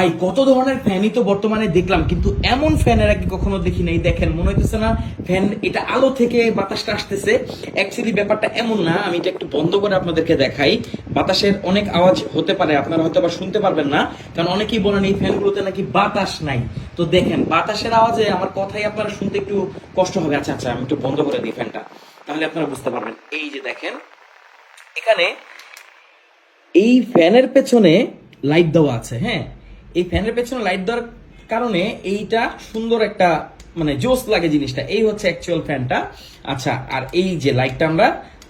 ভাই, কত ধরনের ফ্যানই তো বর্তমানে দেখলাম, কিন্তু এমন ফ্যান এর আগে কখনো দেখি নাই। দেখেন, মনে হইতেছে না ফ্যান এটা আলো থেকে বাতাসটা আসতেছে। অ্যাকচুয়ালি ব্যাপারটা এমন না, আমি এটা একটু বন্ধ করে আপনাদেরকে দেখাই। বাতাসের অনেক আওয়াজ হতে পারে, আপনারা হয়তো বা শুনতে পারবেন না, কারণ অনেকেই বলেন এই ফ্যানগুলোতে নাকি বাতাস নাই। তো দেখেন, বাতাসের আওয়াজে আমার কথাই আপনারা শুনতে একটু কষ্ট হবে। আচ্ছা আচ্ছা আমি একটু বন্ধ করে দিই ফ্যানটা তাহলে আপনারা বুঝতে পারবেন। এই যে দেখেন, এখানে এই ফ্যানের পেছনে লাইট দেওয়া আছে হ্যাঁ? এই ফ্যানের পেছনে লাইট দেওয়ার কারণে এইটা সুন্দর একটা মানে জোস লাগে জিনিসটা। এই হচ্ছে অ্যাকচুয়াল ফ্যানটা আচ্ছা আর এই যে লাইটটা আমরা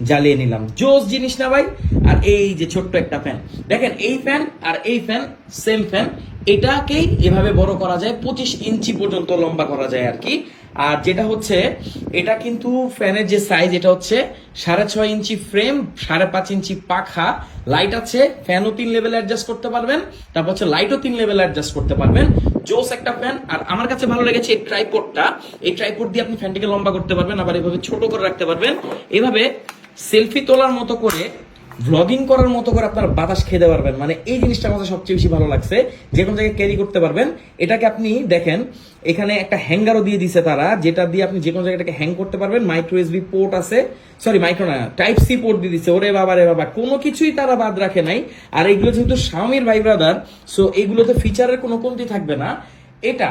জ্বালিয়ে নিলাম। জোস জিনিস না ভাই? আর এই যে ছোট্ট একটা ফ্যান দেখেন, এই ফ্যান আর এই ফ্যান সেম ফ্যান এটাকেই এভাবে বড় করা যায়, পঁচিশ ইঞ্চি পর্যন্ত লম্বা করা যায় আর কি। আর যেটা হচ্ছে, এটা কিন্তু ফ্যানের যে সাইজ এটা হচ্ছে সাড়ে ছয় ইঞ্চি ফ্রেম সাড়ে পাঁচ ইঞ্চি পাখা। লাইট আছে ফ্যানও তিন লেভেলে অ্যাডজাস্ট করতে পারবেন। তারপর হচ্ছে লাইটও তিন লেভেলে অ্যাডজাস্ট করতে পারবেন। জোস একটা ফ্যান আর আমার কাছে ভালো লেগেছে এই ট্রাইপোডটা এই ট্রাইপোড দিয়ে আপনি ফ্যানটিকে লম্বা করতে পারবেন, আবার এভাবে ছোট করে রাখতে পারবেন। এভাবে সেলফি তোলার মতো করে ভ্লগিং করার মতো করে আপনার বাতাস খেতে পারবেন। মানে এই জিনিসটা আমার সবচেয়ে বেশি ভালো লাগছে। যে কোনো জায়গায় ক্যারি করতে পারবেন। এটাকে আপনি দেখেন, এখানে একটা হ্যাঙ্গারও দিয়ে দিছে তারা, যেটা দিয়ে আপনি যে কোনো জায়গাটাকে হ্যাং করতে পারবেন। মাইক্রো এসবি পোর্ট আছে। সরি মাইক্রো না টাইপ সি পোর্ট দিয়ে দিচ্ছে ওরে বাবা, রে বাবা, কোনো কিছুই তারা বাদ রাখে নাই। আর এগুলো যেহেতু স্বামীর ভাই ব্রাদার সো এগুলোতে ফিচারের কোনো কমতি থাকবে না। এটা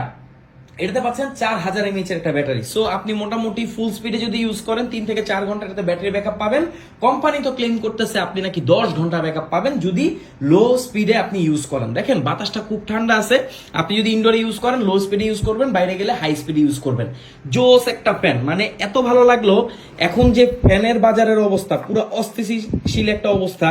এটাতে পাচ্ছেন চার হাজার এমএইচ এর একটা ব্যাটারি সো আপনি মোটামুটি ফুল স্পিডে যদি ইউজ করেন, তিন থেকে চার ঘণ্টা এটাতে ব্যাটারি ব্যাকআপ পাবেন। কোম্পানি তো ক্লেম করতেছে, আপনি নাকি দশ ঘণ্টা ব্যাকআপ পাবেন যদি লো স্পিডে আপনি ইউজ করেন। দেখেন, বাতাসটা খুব ঠান্ডা আছে। আপনি যদি ইনডোরে ইউজ করেন লো স্পিডে ইউজ করবেন, বাইরে গেলে হাই স্পিডে ইউজ করবেন। জোস একটা ফ্যান মানে এত ভালো লাগল, এখন যে ফ্যানের বাজারের অবস্থা, পুরো অস্থিতিশীল একটা অবস্থা,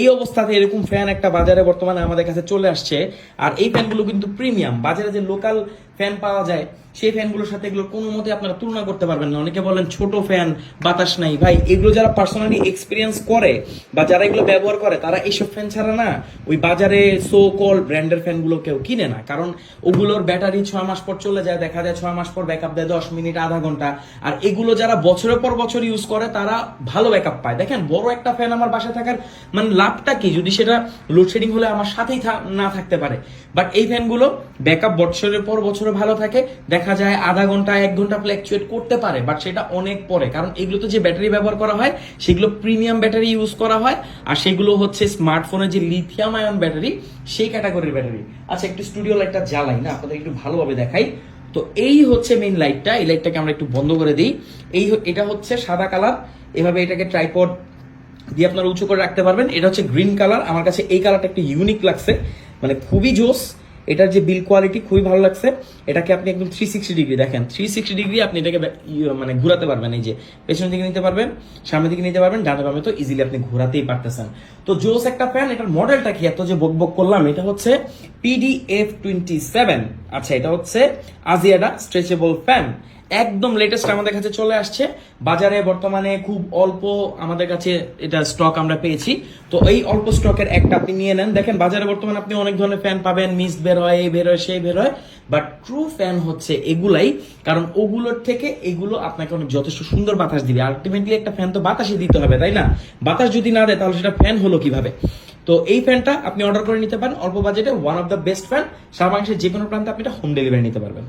এই অবস্থাতে এরকম ফ্যান একটা বাজারে বর্তমানে আমাদের কাছে চলে আসছে। আর এই ফ্যানগুলো কিন্তু প্রিমিয়াম বাজারে যে লোকাল ফ্যান পাওয়া যায় সেই ফ্যানগুলোর সাথে এগুলো কোনো মতে আপনারা তুলনা করতে পারবেন না। অনেকে বলেন ছোট ফ্যান, বাতাস নাই। ভাই, এগুলো যারা পার্সোনালি এক্সপিরিয়েন্স করে বা যারা এগুলো ব্যবহার করে, তারা এইসব ফ্যান ছাড়া না ওই বাজারে সো কল ব্র্যান্ডের ফ্যানগুলো কেউ কিনে না। কারণ ওগুলোর ব্যাটারি ছয় মাস পর চলে যায়, দেখা যায় ছয় মাস পর ব্যাকআপ দেয়, দশ মিনিট, আধা ঘণ্টা। আর এগুলো যারা বছরের পর বছর ইউজ করে, তারা ভালো ব্যাকআপ পায়। দেখেন, বড় একটা ফ্যান আমার বাসায় থাকার মানে লাভটা কি? যদি সেটা লোডশেডিং হলে আমার সাথেই না থাকতে পারে। বাট এই ফ্যানগুলো ব্যাকআপ বছরের পর বছরে ভালো থাকে দেখা যায় আধা ঘণ্টা, এক ঘণ্টা ফ্ল্যাকচুয়েট করতে পারে বাট সেটা অনেক পরে। কারণ এগুলোতে যে ব্যাটারি ব্যবহার করা হয়, সেগুলো প্রিমিয়াম ব্যাটারি ইউজ করা হয়, আর সেগুলো হচ্ছে স্মার্টফোনের যে লিথিয়াম আয়ন ব্যাটারি, সেই ক্যাটাগরির ব্যাটারি। আচ্ছা একটু স্টুডিও লাইটটা জ্বালাই না, আপনাদের একটু ভালোভাবে দেখাই। তো এই হচ্ছে মেইন লাইটটা এই লাইটটাকে আমরা একটু বন্ধ করে দিই। এই এটা হচ্ছে সাদা কালার এভাবে এটাকে ট্রাইপড দিয়ে আপনারা উঁচু করে রাখতে পারবেন। এটা হচ্ছে গ্রিন কালার আমার কাছে এই কালারটা একটু ইউনিক লাগছে মানে খুবই জোস। এটার যে বিল কোয়ালিটি খুবই ভালো লাগছে। এটাকে আপনি একদম থ্রি সিক্সটি ডিগ্রি দেখেন। থ্রি সিক্সটি ডিগ্রি আপনি এটাকে মানে ঘুরাতে পারবেন, এই যে পেছনের দিকে নিতে পারবেন, সামনের দিকে নিতে পারবেন, ডানে বামে তো ইজিলি আপনি ঘুরাতেই পারতেছেন। তো জোস একটা ফ্যান এটার মডেলটা কি? এত যে বক বক করলাম, এটা হচ্ছে পিডিএফ টোয়েন্টি সেভেন আচ্ছা এটা হচ্ছে আজিয়াডা স্ট্রেচেবল ফ্যান একদম লেটেস্ট আমাদের কাছে চলে আসছে। বাজারে বর্তমানে খুব অল্প আমাদের কাছে এটা স্টক আমরা পেয়েছি। তো এই অল্প স্টকের একটা আপনি নিয়ে নেন। দেখেন, বাজারে বর্তমানে আপনি অনেক ধরনের ফ্যান পাবেন। মিস বের হয়, এই বের হয়, সেই বের হয়। বাট ট্রু ফ্যান হচ্ছে এগুলাই। কারণ ওগুলোর থেকে এগুলো আপনাকে অনেক যথেষ্ট সুন্দর বাতাস দিবে। আলটিমেটলি একটা ফ্যান তো বাতাসই দিতে হবে, তাই না? বাতাস যদি না দেয়, তাহলে সেটা ফ্যান হলো কীভাবে? তো এই ফ্যানটা আপনি অর্ডার করে নিতে পারেন। অল্প বাজেটে one of the best fan সারা বাংলাদেশের যে কোনো প্রান্তে আপনি এটা হোম ডেলিভারি নিতে পারবেন।